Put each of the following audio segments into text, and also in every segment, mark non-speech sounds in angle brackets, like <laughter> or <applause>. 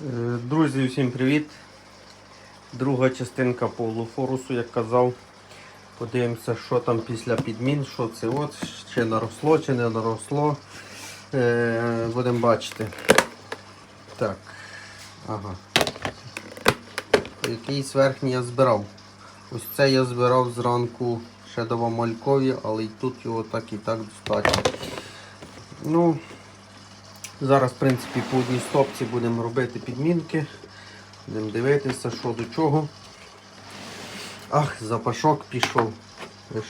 Е, Друзі, всім привіт! Друга частинка по луфорусу, як казав. Подивимося, що там після підмін, що це от, чи наросло, чи не наросло. Е, будемо бачити. Так. Ага. Якийсь верхній я збирав. Ось це я збирав зранку ще давав малькові, але і тут його так і так достатньо. Ну, Зараз, в принципі, по одній стопці будемо робити підмінки. Будемо дивитися, що до чого. Ах, запашок пішов.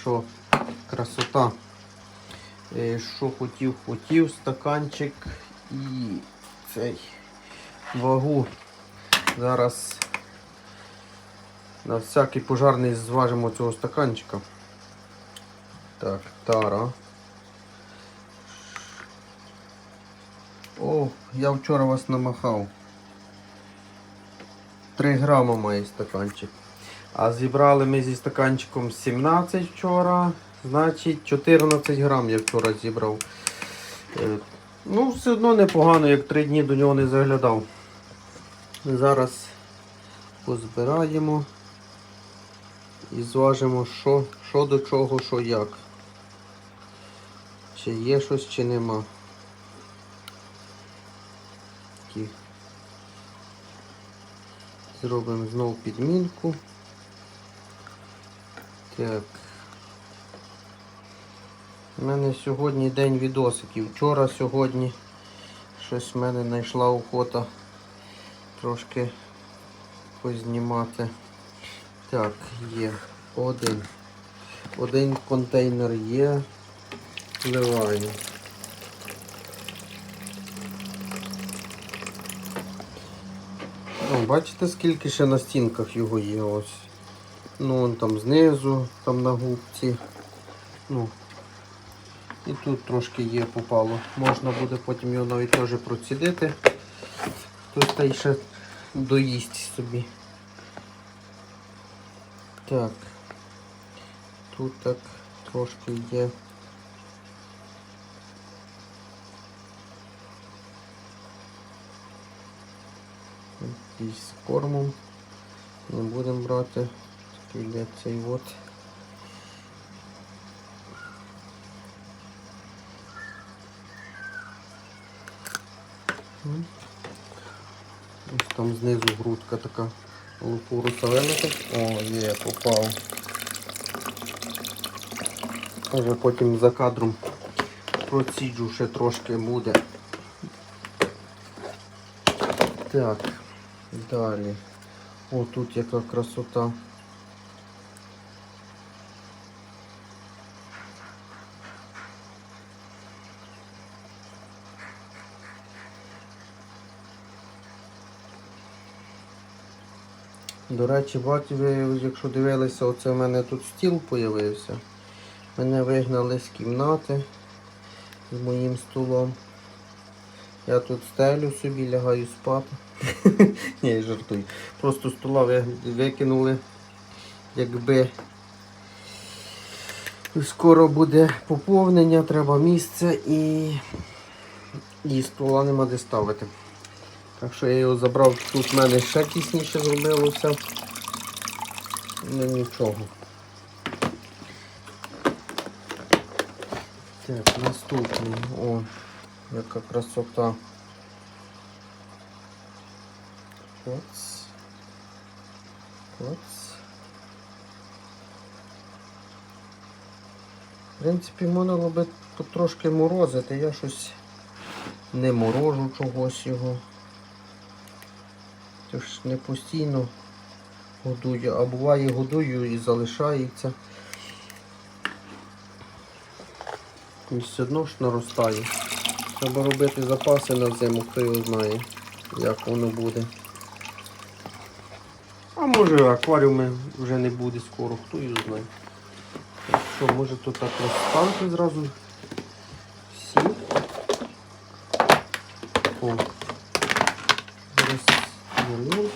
Що красота. Е, Що хотів, хотів, стаканчик і цей вагу. Зараз на всякий пожарний зважимо цього стаканчика. Так, тара. О, я вчора вас намахав. 3 грама має стаканчик. А зібрали ми зі стаканчиком 17 вчора. Значить 14 грам я вчора зібрав. Е, Ну, все одно непогано, як 3 дні до нього не заглядав. Зараз позбираємо і зважимо, що, що до чого, що як. Чи є щось, чи нема. Такі. Зробимо знову підмінку. Так. У мене сьогодні день відосиків. Вчора, сьогодні щось в мене знайшла охота трошки познімати. Так, є. Один. Один контейнер є. Вливаємо. Бачите, скільки ще на стінках його є ось. Ну, вон там знизу, там на губці. Ну. І тут трошки є попало. Можна буде потім його навіть теж процідити. Хтось та й ще доїсть собі. Так. Тут так трошки є. Якийсь з кормом. Не будемо брати. Такий йде цей от. Там знизу грудка така лупуруса вимити. О, є, попав. Може потім за кадром проціджу ще трошки буде. Так, далі. О, тут яка красота. До речі, бачите, якщо дивилися, оце в мене тут стіл з'явився. Мене вигнали з кімнати з моїм столом. Я тут стелю собі, лягаю спати. <laughs> Ні, жартую. Просто стола викинули. Якби скоро буде поповнення, треба місце і, і стола нема де ставити. Так що я його забрав, тут в мене ще тісніше зробилося. Ну нічого. Так, наступний. О, яка красота. Оц. Оц. В принципі, можна було би потрошки морозити. Я щось не морожу чогось його. Тож не постійно годую, а буває годую і залишається. І все одно ж наростає. Треба робити запаси на зиму, хто його знає, як воно буде. А може акваріуми вже не буде скоро, хто його знає. Так що, може тут так розставити зразу всі. О. Зараз зверну.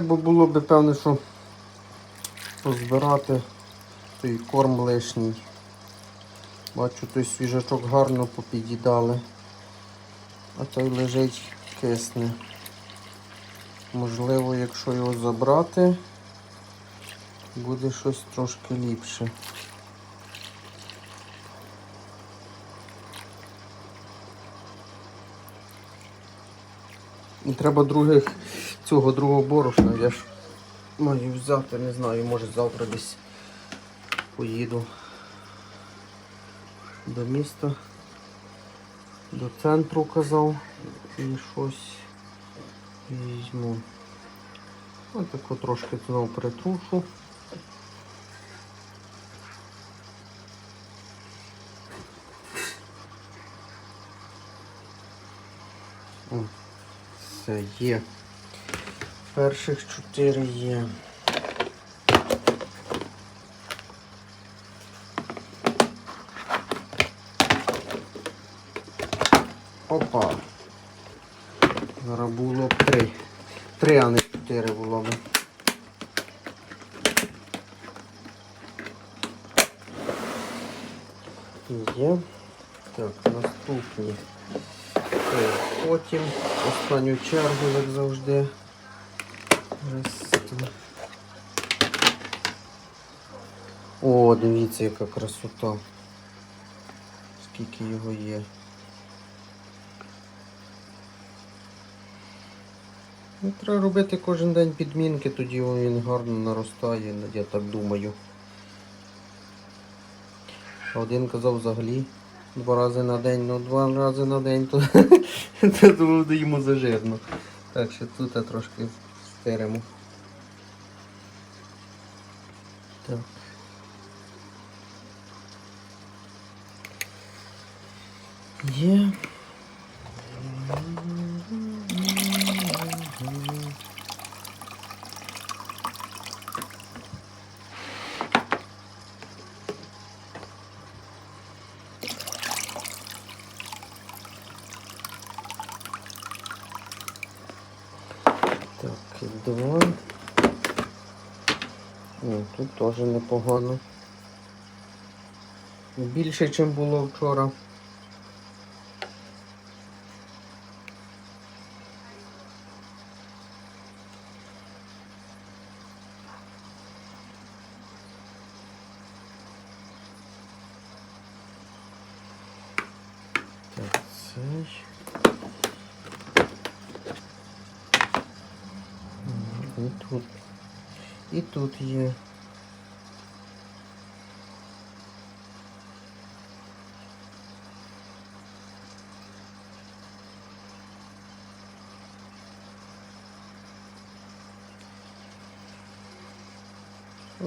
Треба було би, певне, що позбирати той корм лишній. Бачу, той свіжачок гарно попід'їдали. А той лежить кисне. Можливо, якщо його забрати, буде щось трошки ліпше. І треба других, цього другого борошна. Я ж маю взяти, не знаю, може завтра десь поїду до міста, до центру казав і щось візьму. Ось тако трошки знову притрушу. О, Все є. Перших чотири є. Опа. Зараз було три. Три, а не чотири було б. Є. Так, наступні. Потім останню чергу, як завжди. О, дивіться, яка красота. Скільки його є. Ну, треба робити кожен день підмінки, тоді він гарно наростає, я так думаю. Один казав взагалі два рази на день, ну два рази на день, то, <laughs> йому зажирно. Так що тут я трошки стиримо. Так. Є. Так, і два. О, тут теж непогано. Більше, ніж було вчора. Так, цей. І тут. І тут є.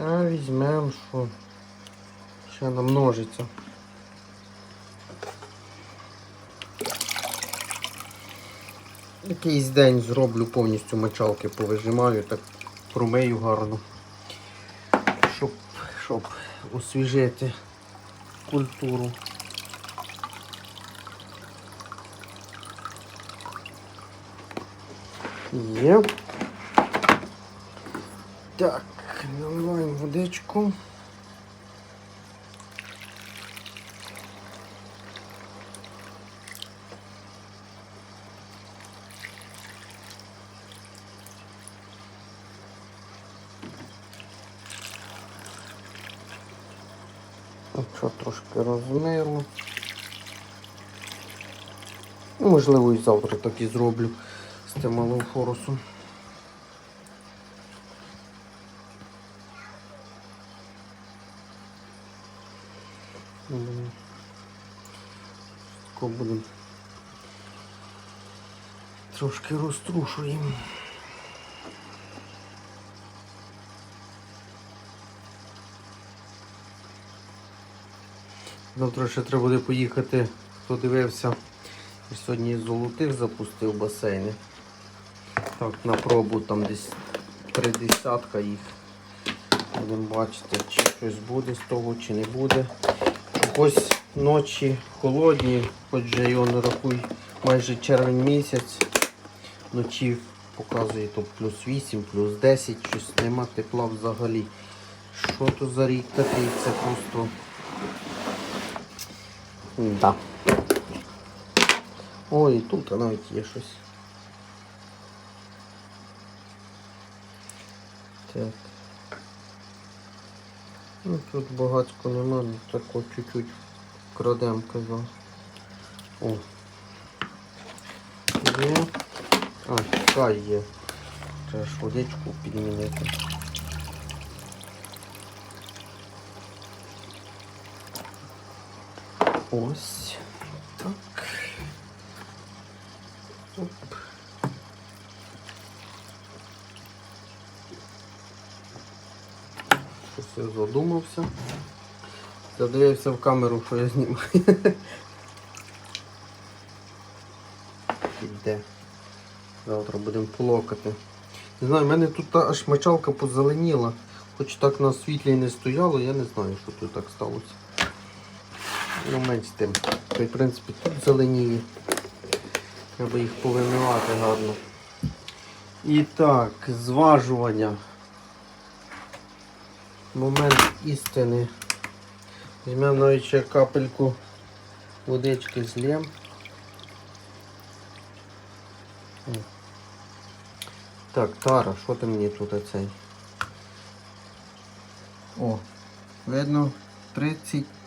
А візьмемо, що ще намножиться. Якийсь день зроблю повністю мочалки, повижимаю, так промию гарно, щоб, щоб освіжити культуру. Є. Так, наливаємо водичку. Що трошки розмило. Ну, Можливо, і завтра так і зроблю з тим малим форусом. Тако будемо трошки розтрушуємо. Завтра ще треба буде поїхати, хто дивився. Я Сьогодні золотих запустив басейни. Так, на пробу там десь три десятка їх. Будемо бачити, чи щось буде з того, чи не буде. Ось ночі холодні, хоч же його не рахуй майже червень місяць. Вночі показує то плюс 8, плюс 10, щось нема тепла взагалі. Що то за рік такий? Це просто. Да. Ой, і тут навіть є щось. Так. Ну тут багатько нема, ну тако чуть-чуть крадем казав. О. Є. А, чекай є. Треба ж водичку підмінити. Ось. Так. Оп. Щось я задумався. Задивився в камеру, що я знімаю. Іде. Завтра будемо полокати. Не знаю, в мене тут аж мочалка позеленіла. Хоч так на світлі не стояло, я не знаю, що тут так сталося. Ну, менш тим. В принципі, тут зеленіє. Треба їх повимивати гарно. І так, зважування. Момент істини. Візьмемо навіть ще капельку водички злєм. Так, Тара, що ти мені тут оцей? О, видно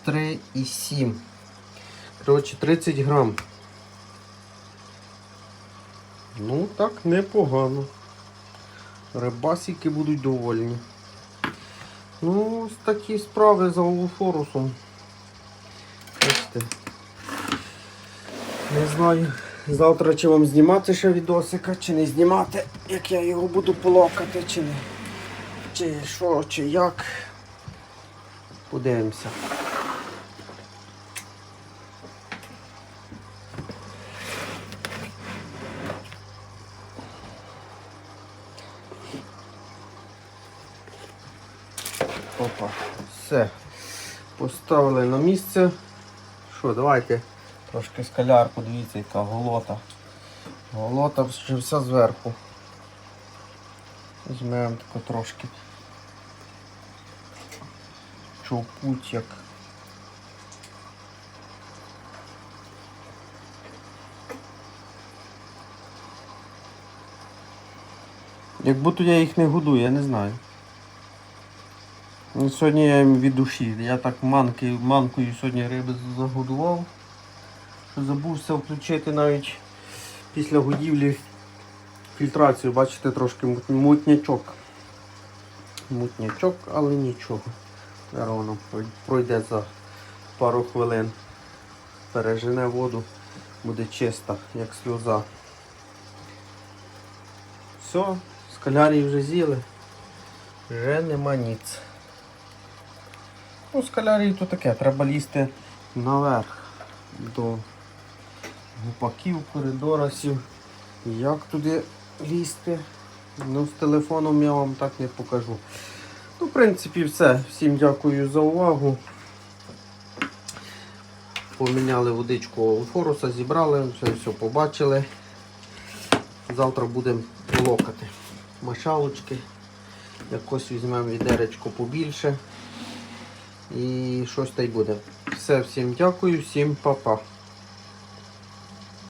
33,7. Коротше, 30 грам. Ну, так, непогано. Рибасики будуть довольні. Ну, ось такі справи за Олуфорусом. Бачите. Не знаю. Завтра чи вам знімати ще відосика, чи не знімати, як я його буду полокати, чи не. Чи що, чи як. Подивимося. Опа, все. Поставили на місце. Що, давайте трошки скалярку, дивіться, яка голота. Голота ще вся зверху. Візьмемо тако трошки. Човпуть як. Як будто я їх не годую, я не знаю. Ну, Сьогодні я їм від душі. Я так манки, манкою сьогодні риби загодував. Забувся включити навіть після годівлі фільтрацію. Бачите, трошки мутнячок. Мутнячок, але нічого. Зараз пройде за пару хвилин. Пережене воду, буде чиста, як сльоза. Все, скалярії вже з'їли. Вже нема ніц. Ну, скалярії то таке, треба лізти наверх до гупаків, коридорасів. Як туди лізти? Ну, з телефоном я вам так не покажу. Ну, в принципі, все. Всім дякую за увагу. Поміняли водичку у форуса, зібрали, все, все побачили. Завтра будемо локати машалочки. Якось візьмемо відеречко побільше. І щось та й буде. Все, всім дякую, всім па-па.